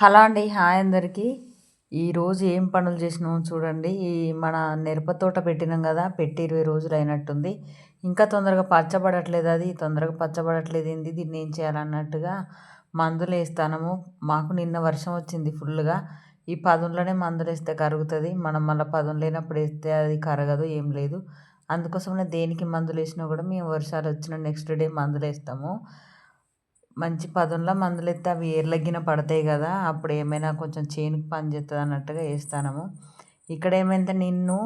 Hello అండి hi అందరికీ. ఈరోజు ఏం పనులు చేసినామో చూడండి. ఈ మన మిరపతోట పెట్టినాం కదా పెట్టి ఇరవై రోజులు అయినట్టుంది. ఇంకా తొందరగా పచ్చబడట్లేదు అది తొందరగా పచ్చబడట్లేదు ఏంది దీన్ని ఏం చేయాలన్నట్టుగా మందులు వేస్తాము మాకు నిన్న వర్షం వచ్చింది ఫుల్గా ఈ పదుల్లోనే మందులు వేస్తే కరుగుతుంది. మనం మళ్ళీ పదులు లేనప్పుడు వేస్తే అది కరగదు ఏం లేదు. అందుకోసమే దేనికి మందులు వేసినా కూడా మేము వర్షాలు వచ్చిన నెక్స్ట్ డే మందులు వేస్తాము. మంచి పదంలో మందులు ఎత్తే అవి ఏర్లగ్గిన పడతాయి కదా అప్పుడు ఏమైనా కొంచెం చేనుకి పని చేస్తుంది అన్నట్టుగా వేస్తాము ఇక్కడ ఏమైంది నిన్ను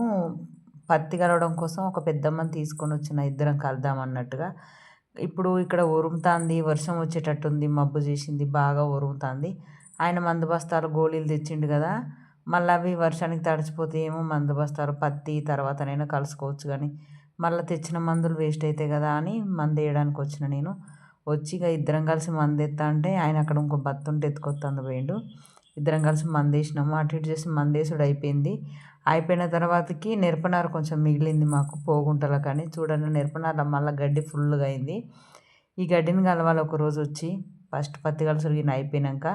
పత్తి కలవడం కోసం ఒక పెద్దమ్మని తీసుకొని వచ్చిన ఇద్దరం కలుద్దాం అన్నట్టుగా. ఇప్పుడు ఇక్కడ ఉరుముతుంది వర్షం వచ్చేటట్టుంది మబ్బు చేసింది బాగా ఉరుముతుంది. ఆయన మందు బస్తాలు గోళీలు తెచ్చిండు కదా మళ్ళీ అవి వర్షానికి తడిచిపోతే ఏమో మందు బస్తాలు పత్తి తర్వాతనైనా కలుసుకోవచ్చు కానీ మళ్ళీ తెచ్చిన మందులు వేస్ట్ అవుతాయి కదా అని మందు వేయడానికి వచ్చిన నేను. వచ్చి ఇక ఇద్దరం కలిసి మందేస్తా అంటే ఆయన అక్కడ ఇంకో భర్త ఉంటే ఎత్తుకొస్తాను పోయిండు. ఇద్దరం కలిసి మందేసినాము. అటు ఇటు చేసి మందేసుడు అయిపోయింది. అయిపోయిన తర్వాతకి నిరపనార కొంచెం మిగిలింది మాకు పోగుంటల కానీ చూడండి నిరపనార మళ్ళీ గడ్డి ఫుల్గా అయింది. ఈ గడ్డిని కలవాలి ఒక రోజు వచ్చి ఫస్ట్ పత్తి కలుసులు అయిపోయినాక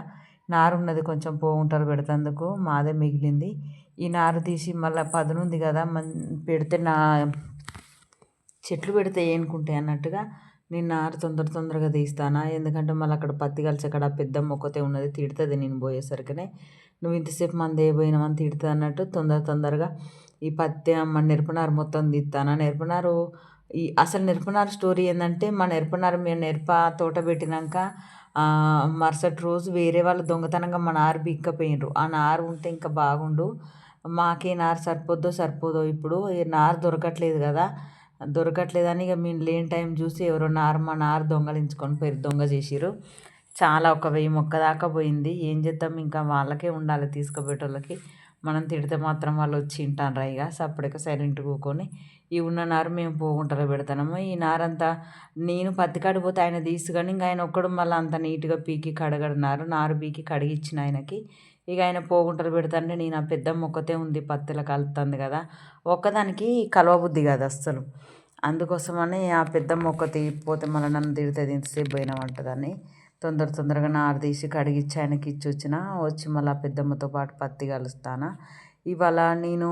నారు ఉన్నది కొంచెం పోగుంటలు పెడతందుకు మాదే మిగిలింది. ఈ నారు తీసి మళ్ళీ పదునుంది కదా పెడితే నా చెట్లు పెడితే ఏనుకుంటాయి అన్నట్టుగా నేను నారు తొందర తొందరగా తీస్తానా? ఎందుకంటే మళ్ళీ అక్కడ పత్తి కలిసి అక్కడ పెద్ద మొక్కతే ఉన్నది తిడుతుంది నేను పోయేసరికినే. నువ్వు ఇంతసేపు మంది పోయినామని తిడుతుంది అన్నట్టు తొందర తొందరగా ఈ పత్తి మన నిరపనారు మొత్తం తీస్తానా? నిరపనారు? ఈ అసలు నిరపనారు స్టోరీ ఏంటంటే మా నిరపనారు మేము నెరప తోట పెట్టినాక మరుసటి రోజు వేరే వాళ్ళు దొంగతనంగా మా నారు బిక్కపోయినరు ఆ నారు ఉంటే ఇంకా బాగుండు. మాకే నారు సరిపోద్దో సరిపోదో ఇప్పుడు నారు దొరకట్లేదు కదా. దొరకట్లేదని ఇక మేము లేని టైం చూసి ఎవరో నారు మా నారు దొంగలించుకొని పోయి దొంగ చేసిరు చాలా ఒక వెయ్యి మొక్క దాకా పోయింది. ఏం చేద్దాం? ఇంకా వాళ్ళకే ఉండాలి తీసుకుపోయేటోళ్ళకి. మనం తిడితే మాత్రం వాళ్ళు వచ్చి వింటాను ఇక. సప్పుడేక సైలెంట్ కూకొని ఈ ఉన్న నారు మేము పోగుంటలో పెడతాము ఈ నారంతా నేను పత్తి కాడిపోతే ఆయన తీసుకొని ఇంకా ఆయన ఒక్కడు మళ్ళీ అంత నీట్గా పీకి కడగడినారు నారు పీకి కడిగిచ్చిన ఆయనకి. ఇక ఆయన పోగుంటలు పెడతాంటే నేను ఆ పెద్ద మొక్కతే ఉంది పత్తిలో కలుతుంది కదా. ఒక్కదానికి కలవబుద్ధి కాదు అస్సలు. అందుకోసమని ఆ పెద్ద మొక్క తీయకపోతే మళ్ళీ నన్ను తిడుతుంది ఇంతసేపు పోయినామంటదని తొందర తొందరగా నారు తీసి కడిగిచ్చి ఆయనకి ఇచ్చి వచ్చిన వచ్చి మళ్ళీ ఆ పెద్దమ్మతో పాటు పత్తి కలుస్తాను. ఇవాళ నేను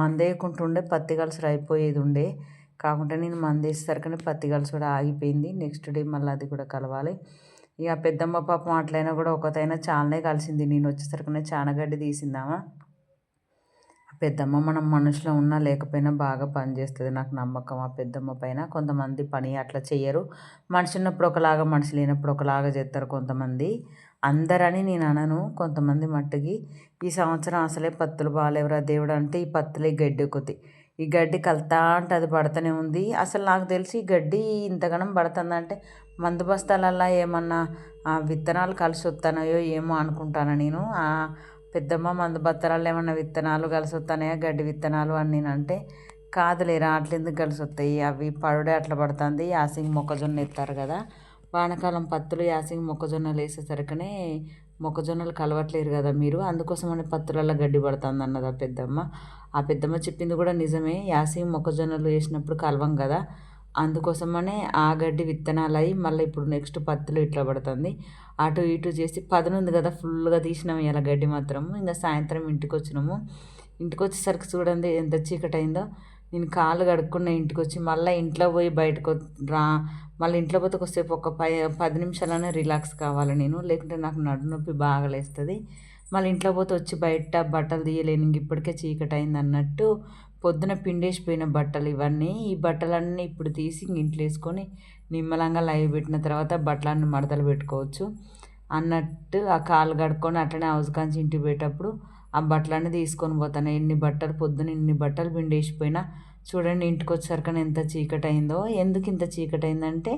మందేయకుంటుండే పత్తి కలుసుడు అయిపోయేది ఉండే. కాకుండా నేను మందేసేసరికనే పత్తి కలుసు కూడా ఆగిపోయింది. నెక్స్ట్ డే మళ్ళీ అది కూడా కలవాలి. ఇక పెద్దమ్మ పాపం అట్లయినా కూడా ఒకతైనా చాలానే కలిసింది. నేను వచ్చేసరికి చాలా గడ్డి తీసిందామా? పెద్దమ్మ మనం మనుషులో ఉన్నా లేకపోయినా బాగా పనిచేస్తుంది నాకు నమ్మకం. ఆ పెద్దమ్మ పైన కొంతమంది పని అట్లా చేయరు మనిషి ఉన్నప్పుడు ఒకలాగా మనిషి లేనప్పుడు ఒకలాగా చేస్తారు కొంతమంది. అందరని నేను అనను కొంతమంది మట్టుకి. ఈ సంవత్సరం అసలే పత్తులు బాగాలేవురా దేవుడు అంటే ఈ పత్తులే గడ్డి కొద్ది. ఈ గడ్డి కలుతా అంటే అది పడుతూనే ఉంది. అసలు నాకు తెలిసి ఈ గడ్డి ఇంతగానం పడుతుందంటే మందు బస్తాలల్లో ఏమన్నా విత్తనాలు కలిసి వస్తున్నాయో ఏమో అనుకుంటాను నేను. పెద్దమ్మ మందు బస్తాలలో ఏమన్నా విత్తనాలు కలిసి వస్తున్నాయా గడ్డి విత్తనాలు అని నేను అంటే కాదులేరా అట్ల ఎందుకు కలిసి వస్తాయి అవి పడుడే అట్లా పడుతుంది. యాసింగ్ మొక్కజొన్న ఎత్తారు కదా. వానకాలం పత్తులు యాసింగ్ మొక్కజొన్నలు వేసేసరికనే మొక్కజొన్నలు కలవట్లేరు కదా మీరు. అందుకోసమని పత్తులలో గడ్డి పడుతుంది అన్నది ఆ పెద్దమ్మ. ఆ పెద్దమ్మ చెప్పింది కూడా నిజమే. యాసింగ్ మొక్కజొన్నలు వేసినప్పుడు కలవం కదా. అందుకోసమనే ఆ గడ్డి విత్తనాలు అయ్యి మళ్ళీ ఇప్పుడు నెక్స్ట్ పత్తులు ఇట్లా పడుతుంది. అటు ఇటు చేసి పదనుంది కదా ఫుల్గా తీసినాము ఇలా గడ్డి మాత్రము. ఇంకా సాయంత్రం ఇంటికి వచ్చినాము ఇంటికి వచ్చేసరికి చూడండి ఎంత చీకటి అయిందో నేను కాళ్ళు కడుక్కున్న ఇంటికి వచ్చి మళ్ళీ ఇంట్లో పోయి బయటకు రా మళ్ళీ ఇంట్లో పోతే కొద్దిసేపు ఒక పై పది నిమిషాలనే రిలాక్స్ కావాలి నేను. లేకుంటే నాకు నడు నొప్పి బాగా లేస్తుంది. మళ్ళీ ఇంట్లో పోతే వచ్చి బయట బట్టలు తీయలేను ఇంక ఇప్పటికే చీకటి అయింది అన్నట్టు పొద్దున పిండేసిపోయిన బట్టలు ఇవన్నీ ఈ బట్టలన్నీ ఇప్పుడు తీసి ఇంట్లో వేసుకొని నిమ్మలంగా లైవ్ పెట్టిన తర్వాత బట్టలన్నీ మడతలు పెట్టుకోవచ్చు. అన్నట్టు ఆ కాలు కడుక్కొని అట్లనే హౌస్ కాంచి ఇంటికి పోయేటప్పుడు ఆ బట్టలన్నీ తీసుకొని పోతాను. ఎన్ని బట్టలు పొద్దున ఇన్ని బట్టలు పిండేసిపోయినా చూడండి ఇంటికి వచ్చేసరికి ఎంత చీకటి అయిందో ఎందుకు ఇంత చీకటి అయిందంటే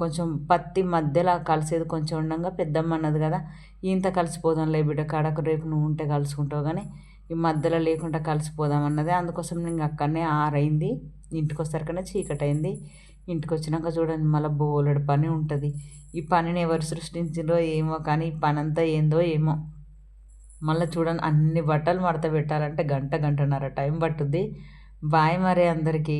కొంచెం పత్తి మధ్యలో కలిసేది కొంచెం ఉండగా పెద్దమ్మ అన్నది కదా ఇంత కలిసిపోదాంలే బిడ్డ కడకు రేపు నువ్వు ఉంటే కలుసుకుంటావు కానీ ఈ మధ్యలో లేకుండా కలిసిపోదాం అన్నది. అందుకోసం నేను అక్కడనే ఆరైంది. ఇంటికి వచ్చేసరికనే చీకటి అయింది ఇంటికి వచ్చినాక చూడండి మళ్ళీ బోలెడు పని ఉంటుంది. ఈ పనిని ఎవరు సృష్టించిందో ఏమో కానీ ఈ పని అంతా ఏందో ఏమో. మళ్ళీ చూడండి అన్ని బట్టలు మడత పెట్టాలంటే గంట గంటన్నర టైం పట్టుద్ది. బాయ్ మరి అందరికీ.